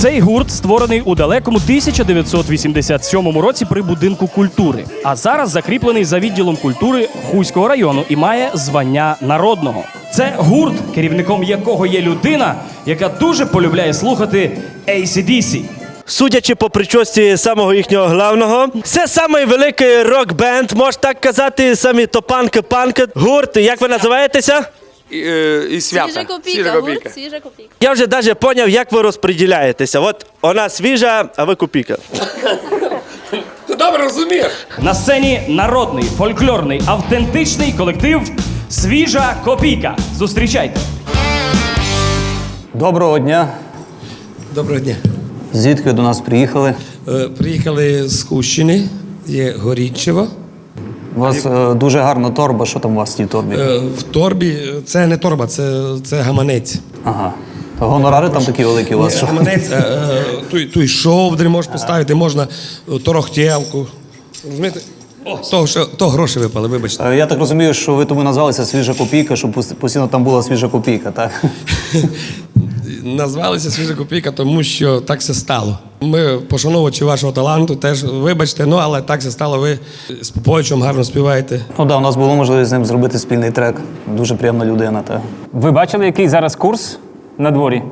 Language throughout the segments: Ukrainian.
Цей гурт створений у далекому 1987 році при будинку культури, а зараз закріплений за відділом культури Хуського району і має звання народного. Це гурт, керівником якого є людина, яка дуже полюбляє слухати ACDC. Судячи по прическі самого їхнього главного, це самий великий рок-бенд, можна так казати, самі топанки панки гурт. Як ви називаєтеся? І, е, і свята. Свіжа копійка, Свіжа копійка. гурт, свіжа копійка. Я вже навіть зрозумів, як ви розподіляєтеся. От вона свіжа, а ви копійка. Ти добре розумієш? На сцені народний, фольклорний, автентичний колектив Свіжа копійка. Зустрічайте. Доброго дня. Доброго дня. Звідки ви до нас приїхали? Е, Приїхали з Хущини, є Горічево. У вас е, дуже гарна торба. Що там у вас в тій торбі? Е, В торбі це не торба, це, це гаманець. Ага. Гонорари там такі великі у вас. що? Гаманець, е, е, той, той шовдри можеш поставити, можна е, торохтєлку. Розумієте? То, що, то гроші випали, вибачте. Е, Я так розумію, що ви тому назвалися свіжа копійка, щоб пос- постійно там була свіжа копійка, так? Назвалися свіжа копійка, тому що так все стало. Ми, пошановувачі вашого таланту, теж вибачте, ну але так все стало. Ви з Поповичем гарно співаєте. Ну да, у нас було можливість з ним зробити спільний трек. Дуже приємна людина, так. Ви бачили, який зараз курс на дворі?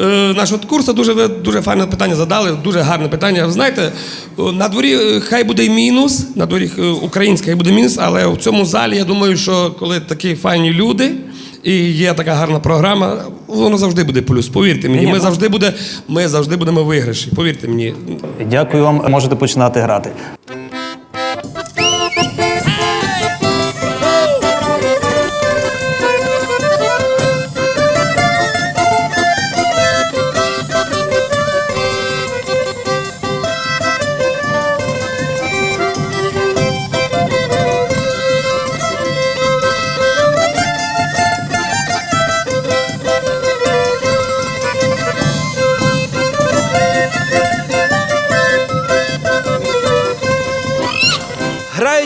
Е, Наш от курсу дуже ви дуже файне питання задали, дуже гарне питання. Ви Знаєте, на дворі е, хай буде мінус, на дворі е, український хай буде мінус, але в цьому залі я думаю, що коли такі файні люди і є така гарна програма, воно завжди буде плюс. Повірте мені, ми завжди буде, ми завжди будемо виграші. Повірте мені. Дякую вам. Можете починати грати.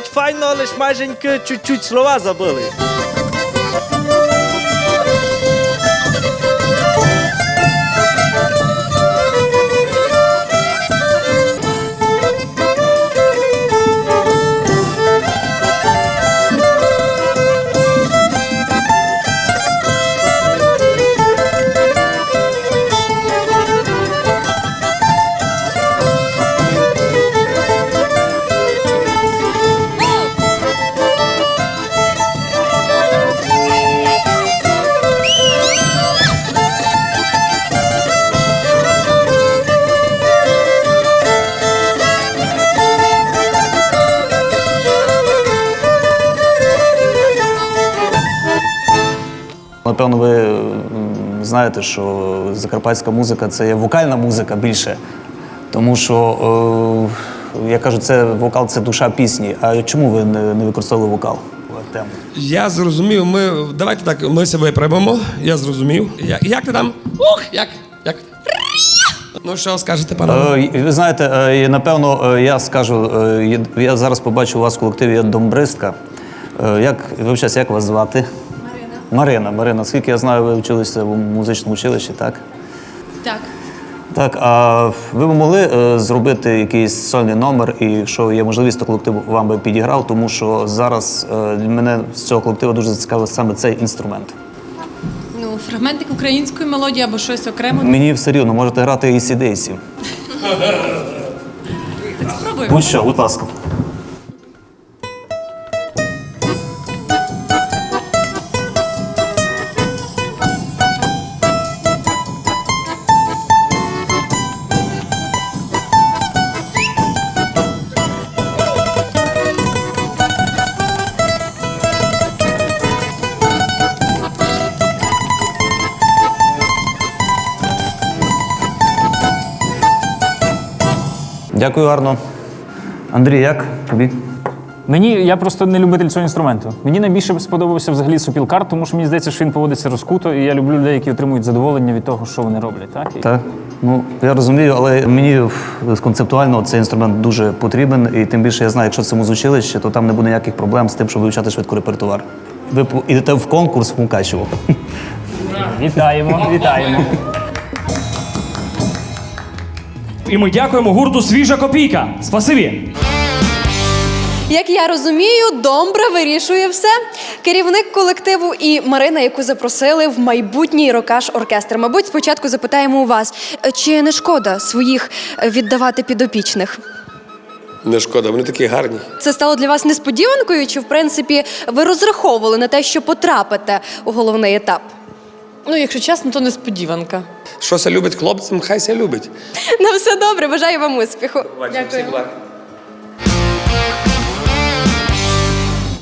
Грають файно, але майженьки чуть-чуть слова забили. Напевно, ви знаєте, що закарпатська музика це є вокальна музика більше. Тому що, е, я кажу, це вокал це душа пісні. А чому ви не, використовували вокал? Тему? Я зрозумів, ми давайте так, ми себе приймемо. Я зрозумів. Я, як ти там? Ух, як? Як? Ну що скажете, пане? Е, Ви знаєте, е, напевно, я скажу, я зараз побачу у вас в колективі домбристка. Як вибачаюсь, як вас звати? Марина. Марина, скільки я знаю, ви вчилися в музичному училищі, так? Так. Так, а ви б могли е, зробити якийсь сольний номер, і якщо є можливість, то колектив вам би підіграв, тому що зараз е, мене з цього колективу дуже зацікавив саме цей інструмент. Ну, фрагментик української мелодії або щось окремо. Мені все рівно, можете грати і сідейсі. Спробуємо. Будь-що, будь ласка. Дякую, гарно. Андрій, як тобі? Мені я просто не любитель цього інструменту. Мені найбільше сподобався взагалі сопілкар, тому що мені здається, що він поводиться розкуто, і я люблю людей, які отримують задоволення від того, що вони роблять. Так? Так. Ну, я розумію, але мені концептуально цей інструмент дуже потрібен, і тим більше я знаю, якщо це музучилище, то там не буде ніяких проблем з тим, щоб вивчати швидко репертуар. Ви йдете в конкурс в Мукачево. Вітаємо, вітаємо. І ми дякуємо гурту Свіжа копійка. Спасибі. Як я розумію, Домбра вирішує все. Керівник колективу і Марина, яку запросили в майбутній рокаш оркестр. Мабуть, спочатку запитаємо у вас, чи не шкода своїх віддавати підопічних? Не шкода, вони такі гарні. Це стало для вас несподіванкою, чи в принципі ви розраховували на те, що потрапите у головний етап? Ну, якщо чесно, то несподіванка. Що ся любить хлопцям, хай ся любить. На все добре, бажаю вам успіху. Дякую.